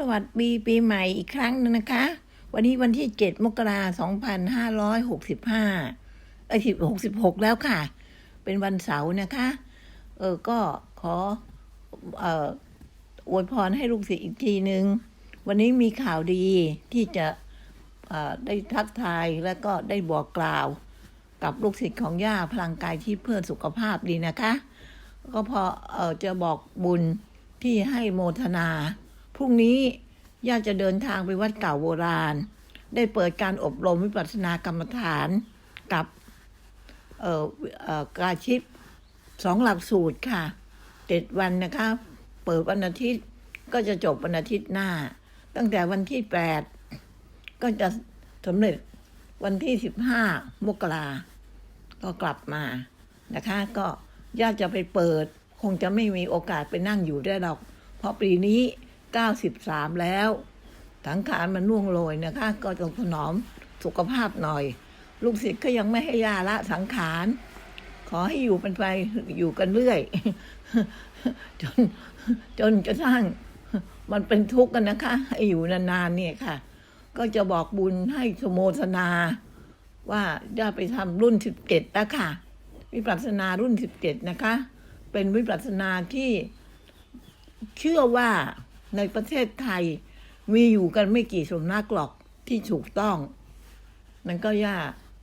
สวัสดีปีใหม่อีกครั้งนึงนะคะ วันนี้วันที่เจ็ดมกราสองพันห้าร้อยหกสิบห้าไอ้สิบหกสิบหกแล้วค่ะ เป็นวันเสาร์นะคะ เออก็ขอเอ่ออวยพรให้ลูกศิษย์อีกทีหนึ่งวันนี้มีข่าวดีที่จะเอ่อได้ทักทายแล้วก็ได้บอกกล่าวกับลูกศิษย์ของย่าพลังกายที่เพื่อสุขภาพดีนะคะ ก็พอเออจะบอกบุญที่ให้โมทนา พรุ่งนี้ย่าจะเดินทางไปวัดเก่าโบราณ ได้เปิดการอบรมวิปัสสนากรรมฐานกับเอ่อเอ่อกาชิปสองหลักสูตรค่ะเจ็ดวันนะคะ เปิดวันอาทิตย์ก็จะจบวันอาทิตย์หน้า ตั้งแต่วันที่แปดก็จะสำเร็จวันที่สิบห้ามกราก็กลับมานะคะ ก็ญาติจะไปเปิด คงจะไม่มีโอกาสไปนั่งอยู่ได้หรอก เพราะปีนี้ 93 แล้วสังขารมันน่วงโรยนะคะ ก็ต้องถนอมสุขภาพหน่อย ลูกศิษย์ก็ยังไม่ให้ยาละสังขาร ขอให้อยู่เป็นไปอยู่กันเรื่อย จนจนกระทั่งมันเป็นทุกข์กันนะคะ ให้อยู่นานๆเนี่ยค่ะ ก็จะบอกบุญให้สโมทนา ว่าได้ไปทำรุ่นสิบเจ็ดแล้วค่ะ วิปัสสนารุ่นสิบเจ็ดนะคะ เป็นวิปัสสนาที่เชื่อว่า ในประเทศไทยมีอยู่กันไม่กี่สำนักหรอกที่ถูกต้อง นั่นก็ย่า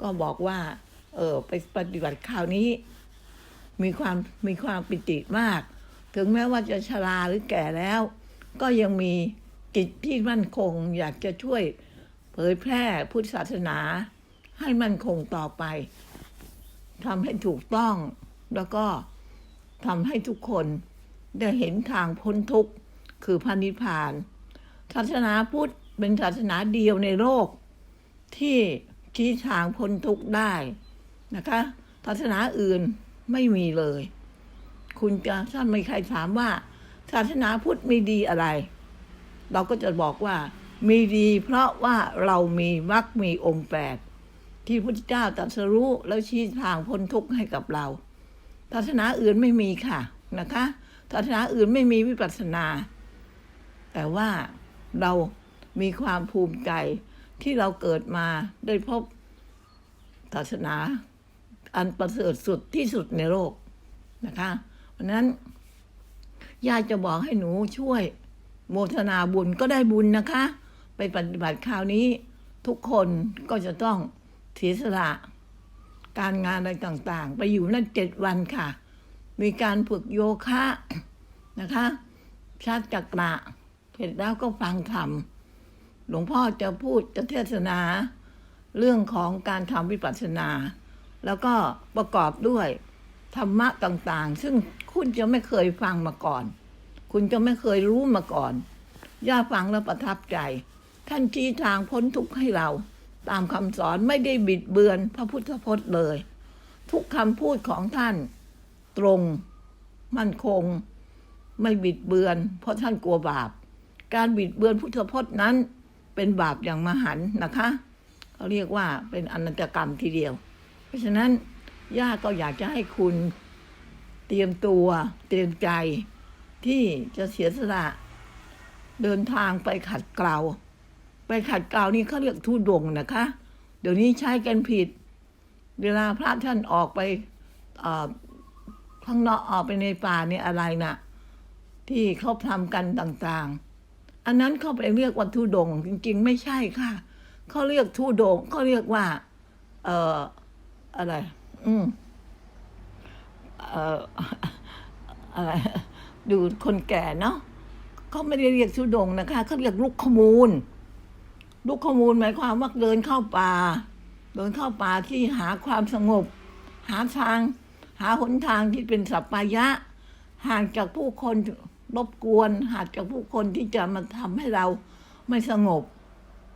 ก็บอกว่า เออไปปฏิบัติคราวนี้ มีความมีความปิติมาก ถึงแม้ว่าจะชราหรือแก่แล้ว ก็ยังมีจิตที่มั่นคง อยากจะช่วยเผยแพร่พุทธศาสนา ให้มั่นคงต่อไปทำให้ถูกต้องแล้วก็ทำให้ทุกคนได้เห็นทางพ้นทุกข์ คือพระนิพพาน ศาสนาพุทธเป็นศาสนาเดียวในโลก ที่ชี้ทางพ้นทุกข์ได้นะคะศาสนาอื่นไม่มีเลย คุณจะท่านไม่ใครถามว่า ศาสนาพุทธมีดีอะไร เราก็จะบอกว่ามีดีเพราะว่าเรามีมรรคมีองค์แปดที่พระพุทธเจ้าตรัสรู้แล้วชี้ทางพ้นทุกข์ให้กับเรา ศาสนาอื่นไม่มีค่ะนะคะ ศาสนาอื่นไม่มีวิปัสสนา แต่ว่าเรามีความภูมิใจที่เราเกิดมาได้พบศาสนาอันประเสริฐสุดที่สุดในโลกนะคะเพราะนั้นญาติจะบอกให้หนูช่วยโมทนาบุญก็ได้บุญนะคะ ไปปฏิบัติคราวนี้ทุกคนก็จะต้องเสียสละ การงานอะไรต่างๆ ไปอยู่นั่นเจ็ดวันค่ะ มีการฝึกโยคะนะคะ ชาติจักระ เสร็จแล้วก็ฟังธรรมหลวงพ่อจะพูดจะเทศนา เรื่องของการทำวิปัสสนา แล้วก็ประกอบด้วยธรรมะต่างๆ ซึ่งคุณจะไม่เคยฟังมาก่อน คุณจะไม่เคยรู้มาก่อน ย่าฟังแล้วประทับใจ ท่านชี้ทางพ้นทุกข์ให้เรา ตามคำสอนไม่ได้บิดเบือนพระพุทธพจน์เลย ทุกคำพูดของท่าน ตรง มั่นคง ไม่บิดเบือน เพราะท่านกลัวบาป การบิดเบือนพุทธพจน์นั้น เป็นบาปอย่างมหันนะคะเขาเรียกว่าเป็นอนันตกรรมทีเดียว เพราะฉะนั้นย่าก็อยากจะให้คุณเตรียมตัวเตรียมใจที่จะเสียสละเดินทางไปขัดเกลาไปขัดเกลานี่เขาเรียกทุดงนะคะ เดี๋ยวนี้ใช้กันผิด เวลาพระท่านออกไปข้างนอกออกไปในป่าเนี่ยอะไรนะ่ะ ที่เขาทำกันต่างๆ อันนั้นเขาไปเรียกว่าทุดง จริง ๆ ไม่ใช่ค่ะเขาเรียกทุดงเขาเรียกว่า เอ่ออะไร อืมเอ่ออะไรดูคนแก่เนาะเขาไม่ได้เรียกทุดงนะคะเขาเรียกลูกขมูล ลูกขมูลหมายความว่าเดินเข้าป่า เดินเข้าป่าที่หาความสงบ หาทาง หาหนทางที่เป็นสัปปายะ ห่างจากผู้คน รบกวนห่างจากผู้คนที่จะมาทำให้เราไม่สงบ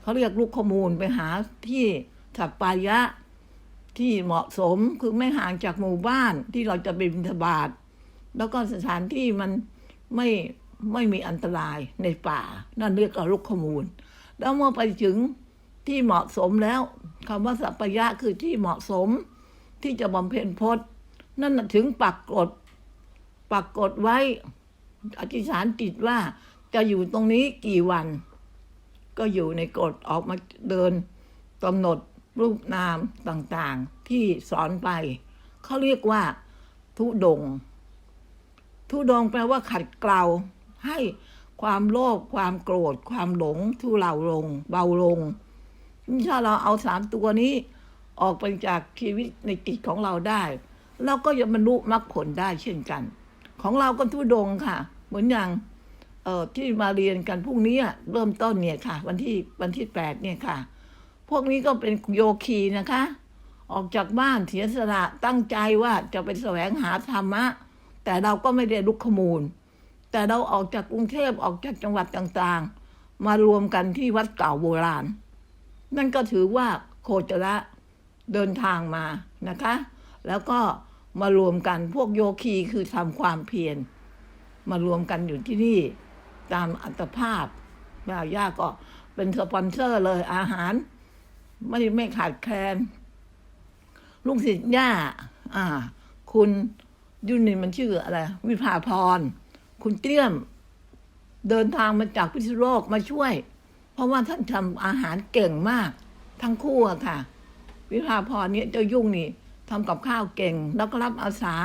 เขาเรียกลูกขมูลไปหาที่สัปปายะที่เหมาะสมคือไม่ห่างจากหมู่บ้านที่เราจะไปบิณฑบาตแล้วก็สถานที่มันไม่ไม่มีอันตรายในป่า นั่นเรียกว่าลูกขมูล แล้วเมื่อไปถึงที่เหมาะสมแล้วคำว่าสัปปายะคือที่เหมาะสมที่จะบำเพ็ญพจน์ นั่นถึงปักกฎปักกฎไว้ อธิษฐานจิตว่าจะอยู่ตรงนี้กี่วัน ก็อยู่ในกฎออกมาเดินกำหนดรูปนามต่างๆ ที่สอนไป เขาเรียกว่า ทุดง ทุดงแปลว่าขัดเกลาให้ความโลภความโกรธ ความหลง ทุเลาลง เบาลงถ้าเราเอาสามตัวนี้ออกไปจากชีวิตในจิตของเราได้ เราก็จะบรรลุมรรคผลได้เช่นกัน ของเราก็ทุดงค์ค่ะ เหมือนอย่างเอ่อที่มาเรียนกันพรุ่งนี้เริ่มต้นเนี่ยค่ะ วันที่วันที่แปดเนี่ยค่ะ พวกนี้ก็เป็นโยคีนะคะ ออกจากบ้านเสียสละตั้งใจว่าจะไปแสวงหาธรรมะ แต่เราก็ไม่ได้ลุกขมูล แต่เราออกจากกรุงเทพออกจากจังหวัดต่างๆ มารวมกันที่วัดเก่าโบราณ นั่นก็ถือว่าโคจระเดินทางมานะคะ แล้วก็ มารวมกันพวกโยคีคือทำความเพียรมารวมกันอยู่ที่นี่ตามอัตภาพย่าย่าก็เป็นสปอนเซอร์เลยอาหาร ไม่ไม่ขาดแคลนลูกศิษย์ย่า อ่า คุณยุนินมันชื่ออะไร วิภาพร คุณเตี้ยม เดินทางมาจากพิษณุโลกมาช่วย เพราะว่าท่านทำอาหารเก่งมาก ทั้งคู่อะค่ะ วิภาพรเนี่ยเจ้ายุ่งนี่ ทำกับข้าวเก่ง แล้วก็รับอาสา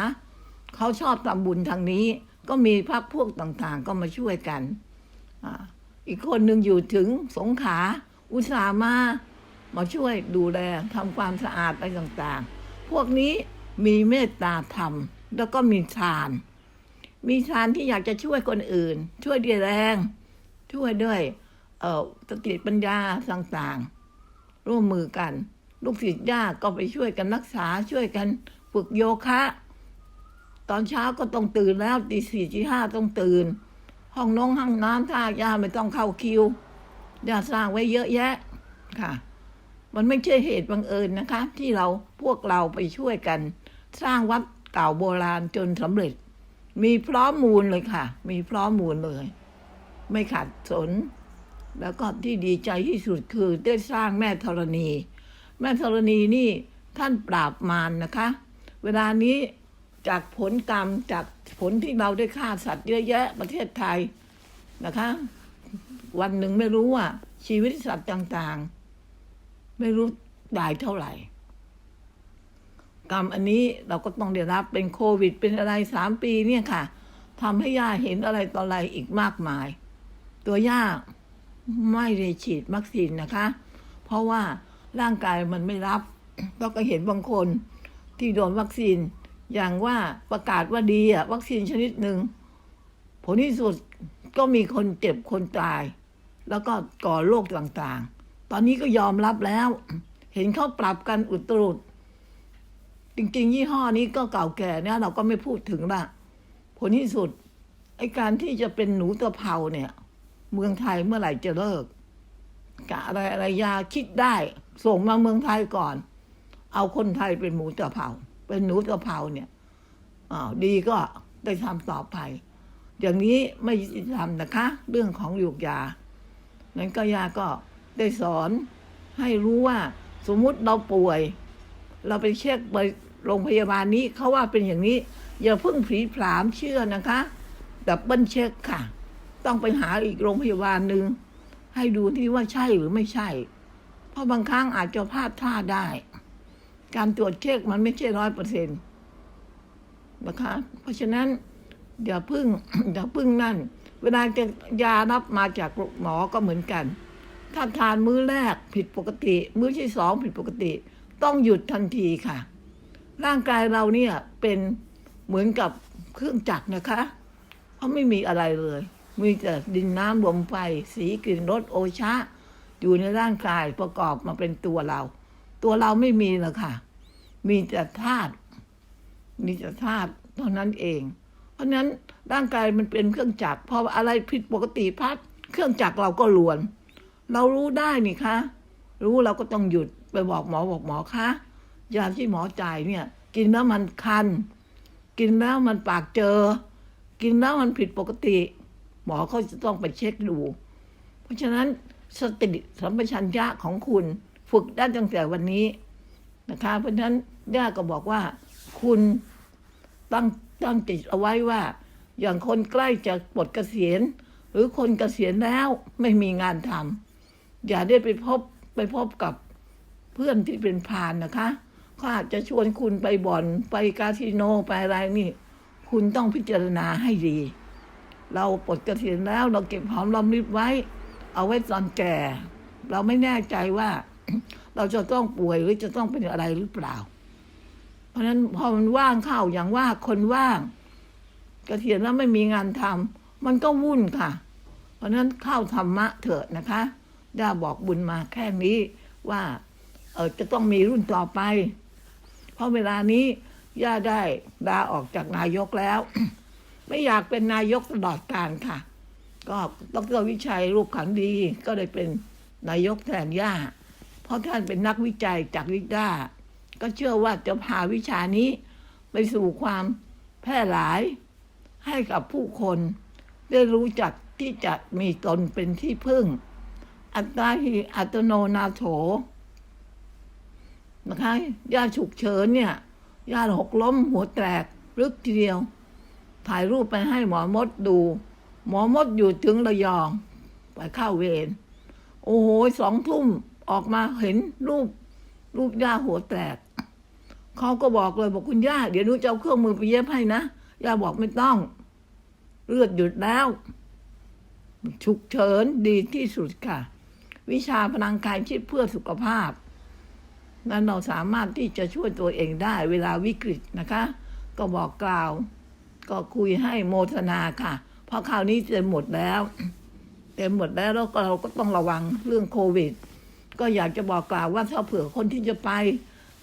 เขาชอบทำบุญทางนี้ ก็มีพักพวกต่างๆ ก็มาช่วยกันออีกคนหนึ่งอยู่ถึงสงขาอุตส่าห์มามาช่วยดูแลทำความสะอาดอะไรต่างๆ พวกนี้มีเมตตาธรรม แล้วก็มีฌาน มีฌานที่อยากจะช่วยคนอื่น ช่วยด้วยแรง ช่วยด้วยสติปัญญาต่างๆ ร่วมมือกัน ลูกศิษย์ญาติก็ไปช่วยกันรักษาช่วยกันฝึกโยคะ ตอนเช้าก็ต้องตื่นแล้วตีสี่ตีห้าต้องตื่น ห้องน้องห้องน้ำท่ายาไม่ต้องเข้าคิวย่าสร้างไว้เยอะแยะค่ะ มันไม่ใช่เหตุบังเอิญนะคะ ที่เราพวกเราไปช่วยกัน สร้างวัดเก่าโบราณจนสำเร็จ มีพร้อมมูลเลยค่ะ มีพร้อมมูลเลย ไม่ขาดสน แล้วก็ที่ดีใจที่สุดคือได้สร้างแม่ธรณี แม่ธรณีนี่ท่านปราบมารนะคะ เวลานี้จากผลกรรมจากผลที่เราได้ฆ่าสัตว์เยอะแยะประเทศไทยนะคะ วันหนึ่งไม่รู้ว่า ชีวิตสัตว์ต่างๆ ไม่รู้ตายเท่าไหร่ กรรมอันนี้เราก็ต้องได้รับเป็นโควิดเป็นอะไรสามปีเนี่ยค่ะทำให้ย่าเห็นอะไรต่ออะไรอีกมากมาย ตัวย่าไม่ได้ฉีดวัคซีนนะคะ เพราะว่า ร่างกายมันไม่รับเราก็เห็นบางคนที่โดนวัคซีน อย่างว่าประกาศว่าดีอะวัคซีนชนิดหนึ่งผลที่สุดก็มีคนเจ็บคนตาย แล้วก็ก่อโรคต่างๆ ตอนนี้ก็ยอมรับแล้ว เห็นเขาปรับกันอุตรุดจริงๆ ยี่ห้อนี้ก็เก่าแก่เนี่ยเราก็ไม่พูดถึงละผลที่สุดไอการที่จะเป็นหนูตะเภาเนี่ย เมืองไทยเมื่อไหร่จะเลิกกะอะไรอะไรยาคิดได้ ส่งมาเมืองไทยก่อน เอาคนไทยเป็นหมูตะเภาเป็นหนูตะเภาเนี่ยอ้าวดีก็ได้ทำต่อไป อย่างนี้ไม่ยุติธรรมนะคะ เรื่องของหยูกยา นั้นก็ยาก็ได้สอนให้รู้ว่าสมมุติเราป่วย เราไปเช็คไปโรงพยาบาลนี้เขาว่าเป็นอย่างนี้ อย่าเพิ่งผีผลามเชื่อนะคะดับเบิลเช็คค่ะ ต้องไปหาอีกโรงพยาบาลหนึ่งให้ดูที่ว่าใช่หรือไม่ใช่ เพราะบางครั้งอาจจะพลาดท่าได้ การตรวจเช็คมันไม่ใช่ร้อยเปอร์เซ็นต์นะคะ เพราะฉะนั้นอย่าพึ่งอย่าพึ่งนั่น เวลาจะยารับมาจากหมอก็เหมือนกัน ถ้าทานมื้อแรกผิดปกติ มื้อที่สองผิดปกติ ต้องหยุดทันทีค่ะ ร่างกายเราเนี่ยเป็นเหมือนกับเครื่องจักรนะคะเพราะไม่มีอะไรเลย มีแต่ดินน้ำลมไฟสีกลิ่นรสโอชะ อยู่ในร่างกายประกอบมาเป็นตัวเรา ตัวเราไม่มีหรอกค่ะ มีแต่ธาตุมีแต่ธาตุเท่านั้นเอง เพราะนั้นร่างกายมันเป็นเครื่องจักรพออะไรผิดปกติพัดเครื่องจักรเราก็ลวน เรารู้ได้นี่คะรู้เราก็ต้องหยุดไปบอกหมอบอกหมอคะยาที่หมอจ่ายเนี่ย กินแล้วมันคัน กินแล้วมันปากเจอ กินแล้วมันผิดปกติ หมอเขาจะต้องไปเช็คดู เพราะฉะนั้น สติสัมปชัญญะของคุณ ฝึกได้ตั้งแต่วันนี้นะคะ เพราะฉะนั้นย่าก็บอกว่า คุณตั้งตั้งจิตเอาไว้ว่า อย่างคนใกล้จะปลดเกษียณ หรือคนเกษียณแล้วไม่มีงานทำอย่าได้ไปพบไปพบกับเพื่อนที่เป็นพานนะคะเขาอาจจะชวนคุณไปบ่อนไปคาสิโนไปอะไรนี่ คุณต้องพิจารณาให้ดี เราปลดเกษียณแล้วเราเก็บหอมรอมริบไว้ เอาไว้ตอนแก่ เราไม่แน่ใจว่า เราจะต้องป่วยหรือจะต้องเป็นอะไรหรือเปล่า เพราะฉะนั้นพอมันว่างเข้าอย่างว่าคนว่างกระเกษียณแล้วไม่มีงานทำมันก็วุ่นค่ะ เพราะฉะนั้นเข้าธรรมะเถอะนะคะย่าบอกบุญมาแค่นี้ว่าเออจะต้องมีรุ่นต่อไป เพราะเวลานี้ย่าได้ลาออกจากนายกแล้ว ไม่อยากเป็นนายกตลอดการค่ะ ก็ดรวิชัยรูปขันดีก็เลยเป็นนายกแทนย่า เพราะท่านเป็นนักวิจัยจากวิด้าก็เชื่อว่าจะพาวิชานี้ไปสู่ความแพร่หลาย ให้กับผู้คนได้รู้จักที่จะมีตนเป็นที่พึ่ง อัตตาหิอัตโนนาโถนะคะญาติฉุกเฉินเนี่ยญาติหกล้มหัวแตกรึกทีเดียว ถ่ายรูปไปให้หมอมดดู หมอมดอยู่ถึงระยอง ไปเข้าเวร โอ้โหสองทุ่มออกมาเห็นรูป รูปย่าหัวแตก เขาก็บอกเลยบอกคุณย่า เดี๋ยวหนูจะเอาเครื่องมือไปเย็บให้นะ ย่าบอกไม่ต้อง เลือดหยุดแล้ว ฉุกเฉินดีที่สุดค่ะ วิชาพลังกายชิดเพื่อสุขภาพ นั้นเราสามารถที่จะช่วยตัวเองได้เวลาวิกฤตนะคะ ก็บอกกล่าว ก็คุยให้โมทนาค่ะ พราะคราวนี้เต็มหมดแล้วเต็มหมดแล้วแล้วก็เราก็ต้องระวังเรื่องโควิด ก็อยากจะบอกกล่าวว่าถ้าเผื่อคนที่จะไป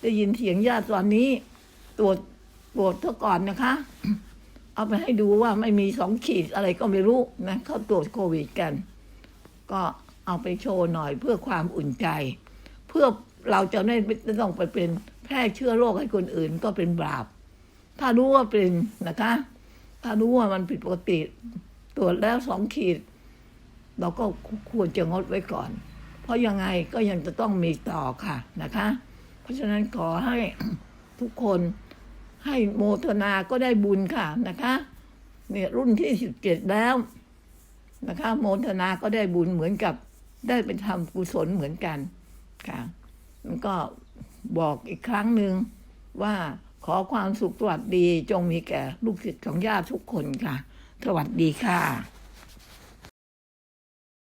ได้ยินเสียงญาติตอนนี้ ตรวจตรวจเท่าก่อนนะคะ เอาไปให้ดูว่าไม่มีสองขีดอะไรก็ไม่รู้นะเขาตรวจโควิดกัน ก็เอาไปโชว์หน่อยเพื่อความอุ่นใจ เพื่อเราจะไม่ต้องไปเป็นแพร่เชื้อโรคให้คนอื่นก็เป็นบาปถ้ารู้ว่าเป็นนะคะ ถ้ารู้ว่ามันผิดปกติตรวจแล้วสองขีด เราก็ควรจะงดไว้ก่อน เพราะยังไงก็ยังจะต้องมีต่อค่ะนะคะ เพราะฉะนั้นขอให้ทุกคนให้โมทนาก็ได้บุญค่ะนะคะเนี่ยรุ่นที่สิบเจ็ดแล้วนะคะ โมทนาก็ได้บุญเหมือนกับได้ไปทำกุศลเหมือนกันค่ะมันก็บอกอีกครั้งหนึ่งว่า ขอความสุขสวัสดีจงมีแก่ลูกศิษย์ของญาติทุกคนค่ะ สวัสดีค่ะ